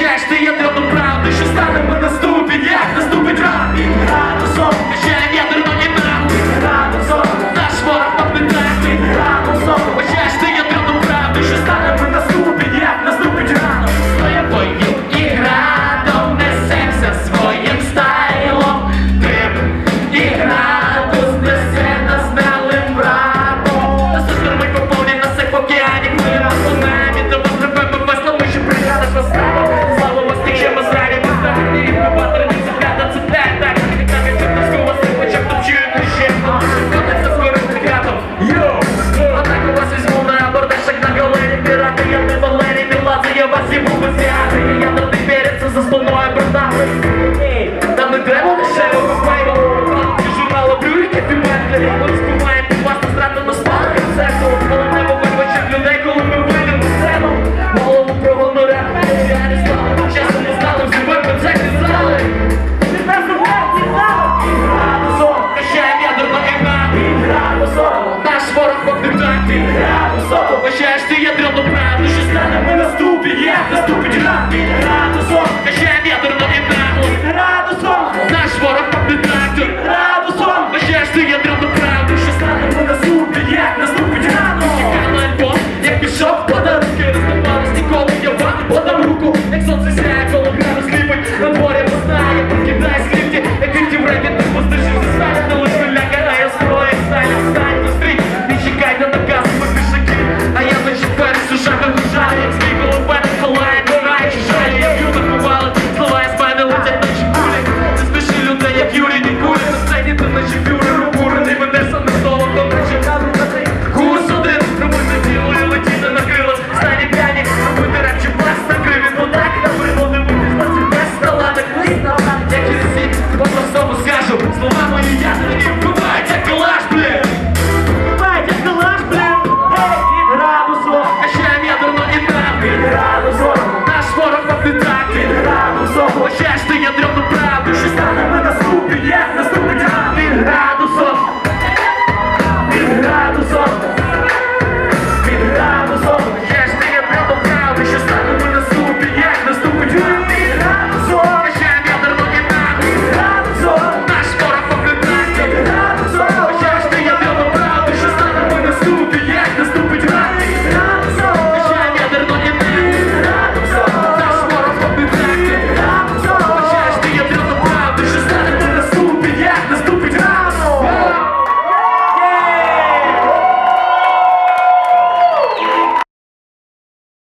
Justin. Там не треба лише випиваємо Ти журнала брюйки, ти мене Ми розпиваємо вас на странному спалах концерту людей, коли ми вийдемо на сцену Голову я не слава Часом не знали, взивай концерт і зали Ти не вверх, не знав Ігра, сон, качаєм ядерна ігра наш ворог погнетак Ігра, сон, побачаєш ти ядерну правду Що стане ми наступі, як наступить рак Ігра,